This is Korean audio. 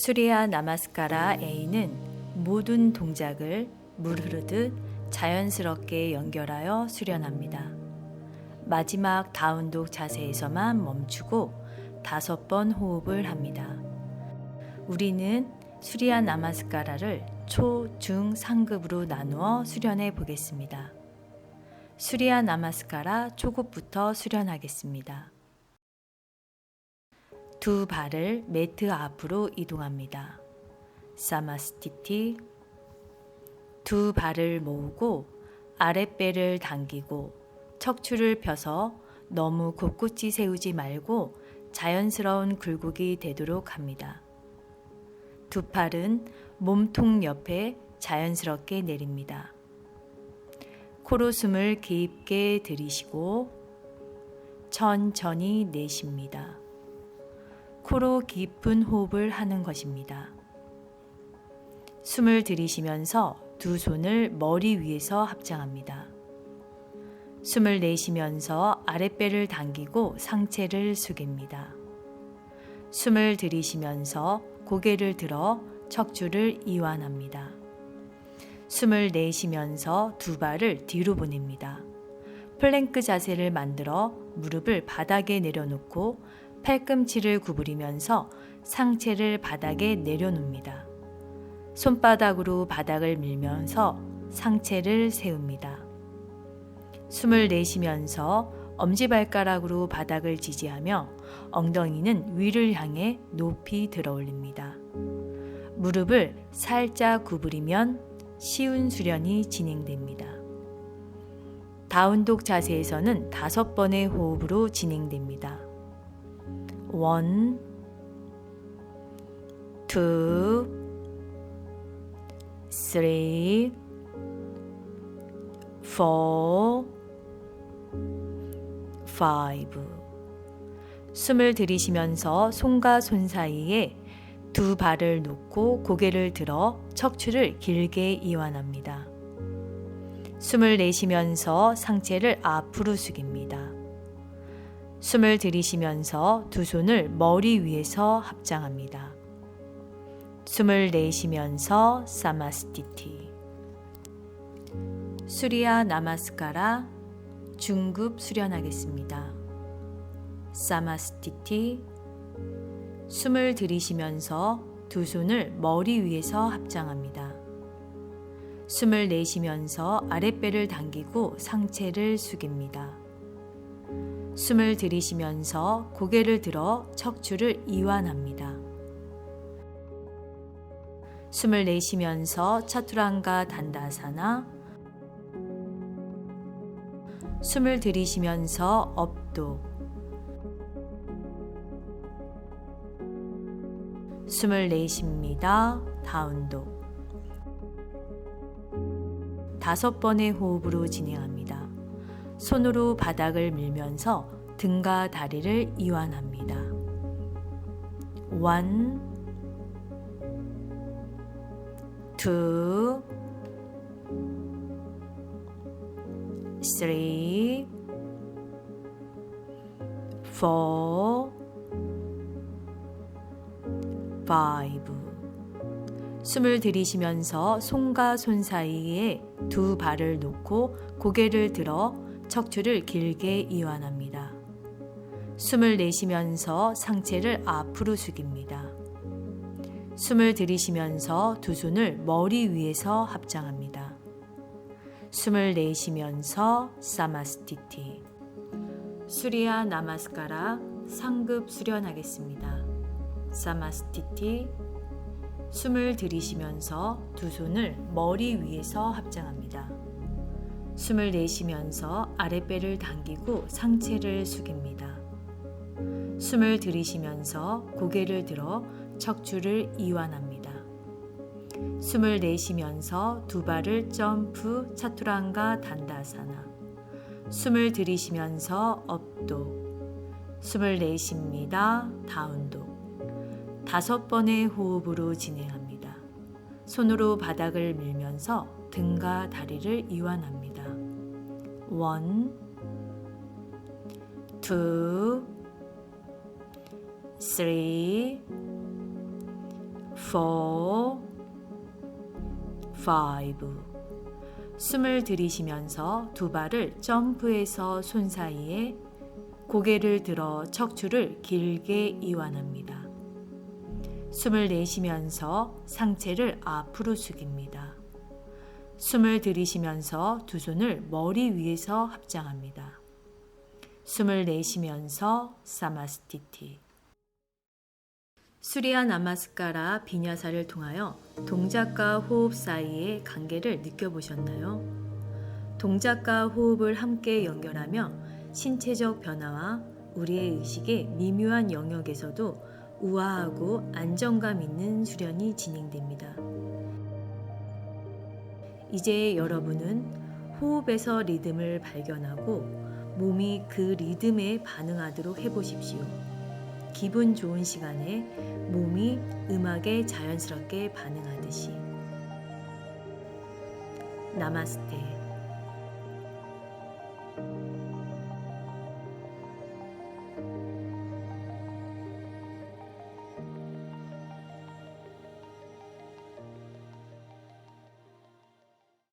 수리아 나마스카라 A는 모든 동작을 물 흐르듯 자연스럽게 연결하여 수련합니다. 마지막 다운독 자세에서만 멈추고 다섯 번 호흡을 합니다. 우리는 수리아 나마스카라를 초, 중, 상급으로 나누어 수련해 보겠습니다. 수리아 나마스카라 초급부터 수련하겠습니다. 두 발을 매트 앞으로 이동합니다. 사마스티티 두 발을 모으고 아랫배를 당기고 척추를 펴서 너무 곧곧이 세우지 말고 자연스러운 굴곡이 되도록 합니다. 두 팔은 몸통 옆에 자연스럽게 내립니다. 코로 숨을 깊게 들이쉬고 천천히 내쉽니다. 코로 깊은 호흡을 하는 것입니다. 숨을 들이쉬면서 두 손을 머리 위에서 합장합니다. 숨을 내쉬면서 아랫배를 당기고 상체를 숙입니다. 숨을 들이쉬면서 고개를 들어 척추를 이완합니다. 숨을 내쉬면서 두 발을 뒤로 보냅니다. 플랭크 자세를 만들어 무릎을 바닥에 내려놓고 팔꿈치를 구부리면서 상체를 바닥에 내려놓습니다. 손바닥으로 바닥을 밀면서 상체를 세웁니다. 숨을 내쉬면서 엄지발가락으로 바닥을 지지하며 엉덩이는 위를 향해 높이 들어 올립니다. 무릎을 살짝 구부리면 쉬운 수련이 진행됩니다. 다운독 자세에서는 다섯 번의 호흡으로 진행됩니다. 원, 투, 쓰리, 포, 파이브. 숨을 들이쉬면서 손과 손 사이에 두 발을 놓고 고개를 들어 척추를 길게 이완합니다. 숨을 내쉬면서 상체를 앞으로 숙입니다. 숨을 들이쉬면서 두 손을 머리 위에서 합장합니다. 숨을 내쉬면서 사마스티티. 수리아 나마스카라 중급 수련하겠습니다. 사마스티티. 숨을 들이쉬면서 두 손을 머리 위에서 합장합니다. 숨을 내쉬면서 아랫배를 당기고 상체를 숙입니다. 숨을 들이쉬면서 고개를 들어 척추를 이완합니다. 숨을 내쉬면서 차투랑가 단다사나 숨을 들이쉬면서 업도 숨을 내쉽니다. 다운도 다섯 번의 호흡으로 진행합니다. 손으로 바닥을 밀면서 등과 다리를 이완합니다. 원, 투, 쓰리, 포, 파이브. 숨을 들이쉬면서 손과 손 사이에 두 발을 놓고 고개를 들어 척추를 길게 이완합니다. 숨을 내쉬면서 상체를 앞으로 숙입니다. 숨을 들이쉬면서 두 손을 머리 위에서 합장합니다. 숨을 내쉬면서 사마스티티. 수리아 나마스카라 상급 수련하겠습니다. 사마스티티. 숨을 들이쉬면서 두 손을 머리 위에서 합장합니다. 숨을 내쉬면서 아랫배를 당기고 상체를 숙입니다. 숨을 들이쉬면서 고개를 들어 척추를 이완합니다. 숨을 내쉬면서 두 발을 점프 차투랑가 단다사나. 숨을 들이쉬면서 업도. 숨을 내쉽니다. 다운도. 다섯 번의 호흡으로 진행합니다. 손으로 바닥을 밀면서 등과 다리를 이완합니다. 쓰리, four, five. 숨을 들이쉬면서 두 발을 점프해서 손 사이에 고개를 들어 척추를 길게 이완합니다. 숨을 내쉬면서 상체를 앞으로 숙입니다. 숨을 들이쉬면서 두 손을 머리 위에서 합장합니다. 숨을 내쉬면서 사마스티티. 수리아 나마스카라 비냐사를 통하여 동작과 호흡 사이의 관계를 느껴보셨나요? 동작과 호흡을 함께 연결하며 신체적 변화와 우리의 의식의 미묘한 영역에서도 우아하고 안정감 있는 수련이 진행됩니다. 이제 여러분은 호흡에서 리듬을 발견하고 몸이 그 리듬에 반응하도록 해보십시오. 기분 좋은 시간에 몸이 음악에 자연스럽게 반응하듯이. 나마스테.